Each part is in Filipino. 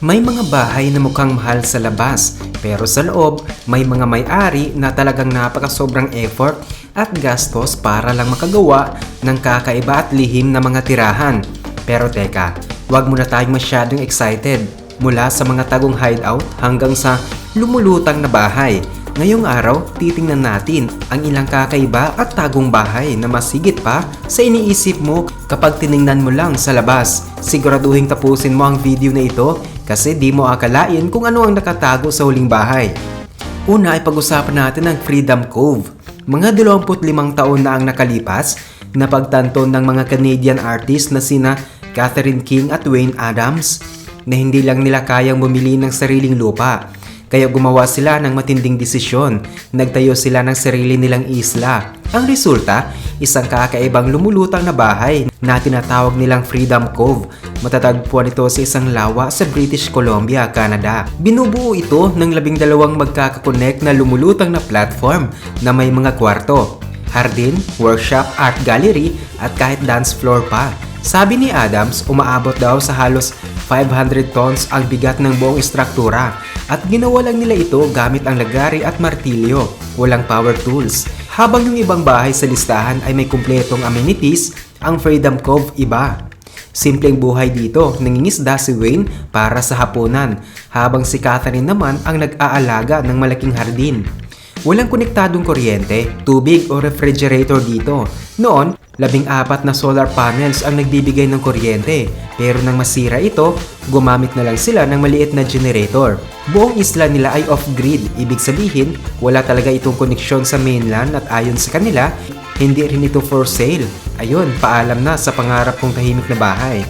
May mga bahay na mukhang mahal sa labas, pero sa loob, may mga may-ari na talagang napakasobrang effort at gastos para lang makagawa ng kakaiba at lihim na mga tirahan. Pero teka, wag muna tayong masyadong excited. Mula sa mga tagong hideout hanggang sa lumulutang na bahay. Ngayong araw, titingnan natin ang ilang kakaiba at tagong bahay na masigit pa sa iniisip mo kapag tiningnan mo lang sa labas. Siguraduhin tapusin mo ang video na ito kasi di mo akalain kung ano ang nakatago sa huling bahay. Una ay pag-usapan natin ang Freedom Cove. Mga 25 taon na ang nakalipas na pagtanto ng mga Canadian artist na sina Catherine King at Wayne Adams na hindi lang nila kayang bumili ng sariling lupa. Kaya gumawa sila ng matinding desisyon. Nagtayo sila ng sarili nilang isla. Ang resulta, isang kakaibang lumulutang na bahay na tinatawag nilang Freedom Cove. Matatagpuan ito sa isang lawa sa British Columbia, Canada. Binubuo ito ng labing dalawang magkakakonect na lumulutang na platform na may mga kwarto, hardin, workshop, art gallery at kahit dance floor pa. Sabi ni Adams, umaabot daw sa halos 500 tons ang bigat ng buong istruktura at ginawa lang nila ito gamit ang lagari at martilyo, walang power tools. Habang yung ibang bahay sa listahan ay may kumpletong amenities, ang Freedom Cove iba. Simpleng buhay dito, nangingisda si Wayne para sa hapunan, habang si Catherine naman ang nag-aalaga ng malaking hardin. Walang konektadong kuryente, tubig o refrigerator dito. Noon, labing apat na solar panels ang nagbibigay ng kuryente. Pero nang masira ito, gumamit na lang sila ng maliit na generator. Buong isla nila ay off-grid, ibig sabihin, wala talaga itong koneksyon sa mainland at ayon sa kanila, hindi rin ito for sale. Ayun, paalam na sa pangarap kong tahimik na bahay.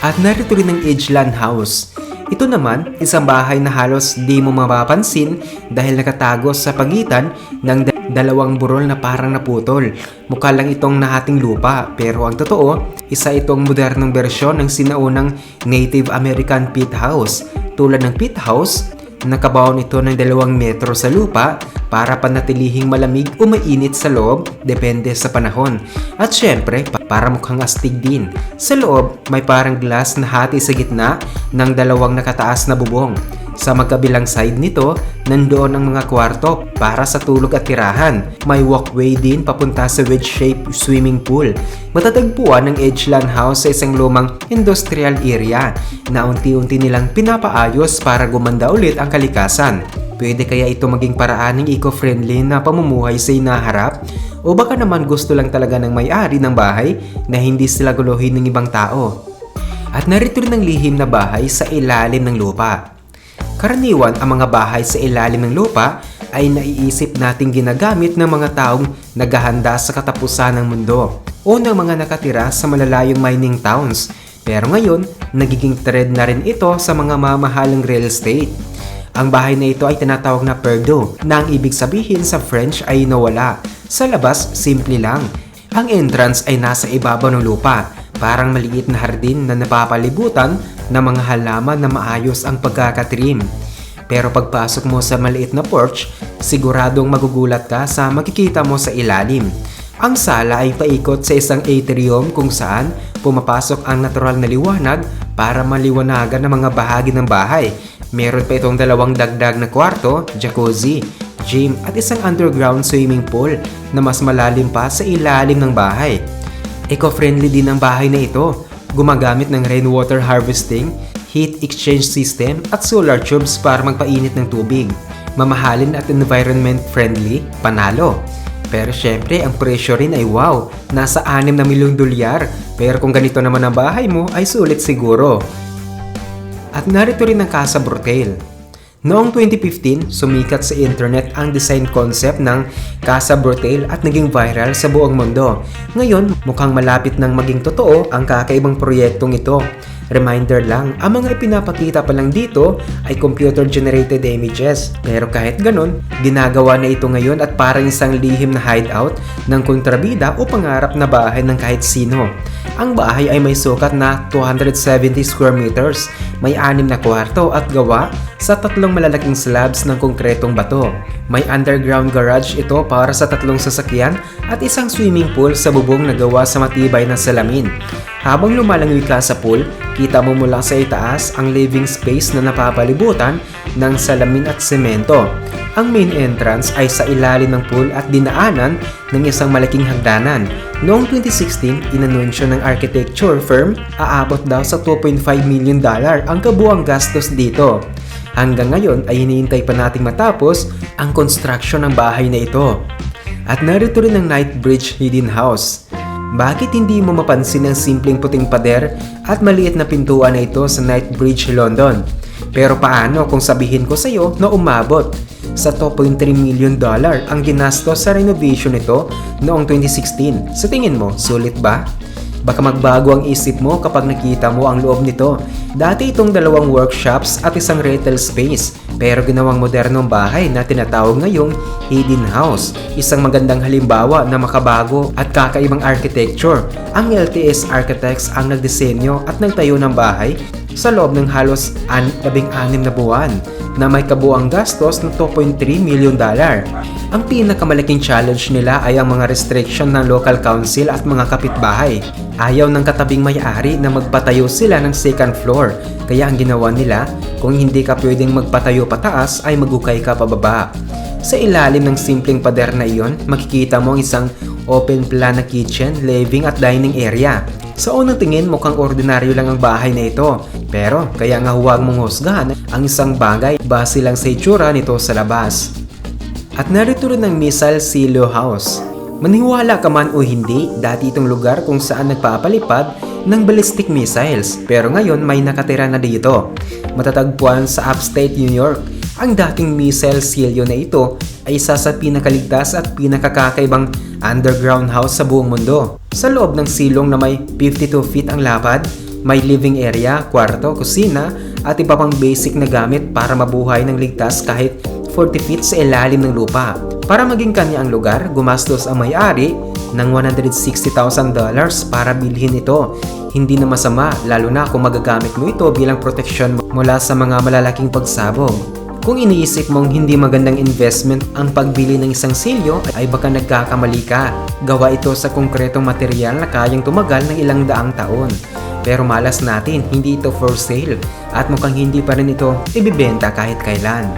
At narito rin ang Edgeland House. Ito naman, isang bahay na halos di mo mapapansin dahil nakatago sa pagitan ng da- dalawang burol na parang naputol. Mukha lang itong nahating lupa, pero ang totoo, isa itong modernong bersyon ng sinaunang Native American pit house. Tulad ng pit house, nakabaon ito ng dalawang metro sa lupa para panatilihing malamig o mainit sa loob depende sa panahon. At syempre, pa- para mukhang astig din. Sa loob, may parang glass na hati sa gitna ng dalawang nakataas na bubong. Sa magkabilang side nito, nandoon ang mga kwarto para sa tulog at tirahan. May walkway din papunta sa wedge-shaped swimming pool. Matatagpuan ng Edgeland House sa isang lumang industrial area na unti-unti nilang pinapaayos para gumanda ulit ang kalikasan. Pwede kaya ito maging paraan ng eco-friendly na pamumuhay sa inaharap? O baka naman gusto lang talaga ng may-ari ng bahay na hindi sila guluhin ng ibang tao? At narito rin ang lihim na bahay sa ilalim ng lupa. Karaniwan ang mga bahay sa ilalim ng lupa ay naiisip nating ginagamit ng mga taong naghahanda sa katapusan ng mundo o ng mga nakatira sa malalayong mining towns. Pero ngayon, nagiging trend na rin ito sa mga mamahalang real estate. Ang bahay na ito ay tinatawag na perdo na ang ibig sabihin sa French ay nawala. Sa labas, simple lang. Ang entrance ay nasa ibabaw ng lupa, parang maliit na hardin na napapalibutan ng mga halaman na maayos ang pagkakatrim. Pero pagpasok mo sa maliit na porch, siguradong magugulat ka sa makikita mo sa ilalim. Ang sala ay paikot sa isang atrium kung saan pumapasok ang natural na liwanag para maliwanagan ang mga bahagi ng bahay. Meron pa itong dalawang dagdag na kwarto, jacuzzi, gym at isang underground swimming pool na mas malalim pa sa ilalim ng bahay. Eco-friendly din ang bahay na ito. Gumagamit ng rainwater harvesting, heat exchange system at solar tubes para magpainit ng tubig. Mamahalin at environment friendly, panalo. Pero syempre, ang presyo rin ay wow, nasa 6 na milyong dolyar. Pero kung ganito naman ang bahay mo, ay sulit siguro. At narito rin ang Casa Brotel. Noong 2015, sumikat sa internet ang design concept ng Casa Brotel at naging viral sa buong mundo. Ngayon, mukhang malapit nang maging totoo ang kakaibang proyektong ito. Reminder lang, ang mga ipinapakita pa lang dito ay computer-generated images. Pero kahit ganun, ginagawa na ito ngayon at parang isang lihim na hideout ng kontrabida o pangarap na bahay ng kahit sino. Ang bahay ay may sukat na 270 square meters, may anim na kwarto at gawa sa tatlong malalaking slabs ng konkretong bato. May underground garage ito para sa tatlong sasakyan at isang swimming pool sa bubong na gawa sa matibay na salamin. Habang lumalangoy ka sa pool, kita mo mula sa itaas ang living space na napapalibutan ng salamin at semento. Ang main entrance ay sa ilalim ng pool at dinaanan ng isang malaking hagdanan. Noong 2016, inanunsyo ng architecture firm, aabot daw sa 2.5 million dollar ang kabuang gastos dito. Hanggang ngayon ay hinihintay pa nating matapos ang construction ng bahay na ito. At narito rin ang Night Bridge Hidden House. Bakit hindi mo mapansin ang simpleng puting pader at maliit na pintuan na ito sa Night Bridge, London? Pero paano kung sabihin ko sa iyo na umabot sa 2.3 million dollar ang ginastos sa renovation nito noong 2016? Sa tingin mo, sulit ba? Baka magbago ang isip mo kapag nakita mo ang loob nito. Dati itong dalawang workshops at isang retail space pero ginawang modernong bahay na tinatawag ngayong Hidden House. Isang magandang halimbawa na makabago at kakaibang architecture. Ang LTS Architects ang nagdisenyo at nagtayo ng bahay sa loob ng halos 16 na buwan na may kabuang gastos ng 2.3 million dollar. Ang pinakamalaking challenge nila ay ang mga restriction ng local council at mga kapitbahay. Ayaw ng katabing may-ari na magpatayo sila ng second floor, kaya ang ginawa nila, kung hindi ka pwedeng magpatayo pataas ay magukay ka pababa. Sa ilalim ng simpleng pader na iyon, makikita mo ang isang open plan na kitchen, living at dining area. Sa unang tingin mukhang ordinaryo lang ang bahay na ito. Pero kaya nga huwag mong husgahan ang isang bagay base lang sa itsura nito sa labas. At narito rin ang Missile Silo House. Maniwala ka man o hindi, dati itong lugar kung saan nagpapalipad ng ballistic missiles. Pero ngayon may nakatira na dito. Matatagpuan sa upstate New York. Ang dating missile silyo na ito ay isa sa pinakaligtas at pinakakakaibang underground house sa buong mundo. Sa loob ng silong na may 52 feet ang lapad, may living area, kwarto, kusina at iba pang basic na gamit para mabuhay ng ligtas kahit 40 feet sa ilalim ng lupa. Para maging kanya ang lugar, gumastos ang may-ari ng $160,000 para bilhin ito. Hindi na masama lalo na kung magagamit mo ito bilang proteksyon mula sa mga malalaking pagsabog. Kung iniisip mong hindi magandang investment ang pagbili ng isang silyo ay baka nagkakamali ka. Gawa ito sa konkretong material na kayang tumagal ng ilang daang taon. Pero malas natin, hindi ito for sale at mukhang hindi pa rin ito ibibenta kahit kailan.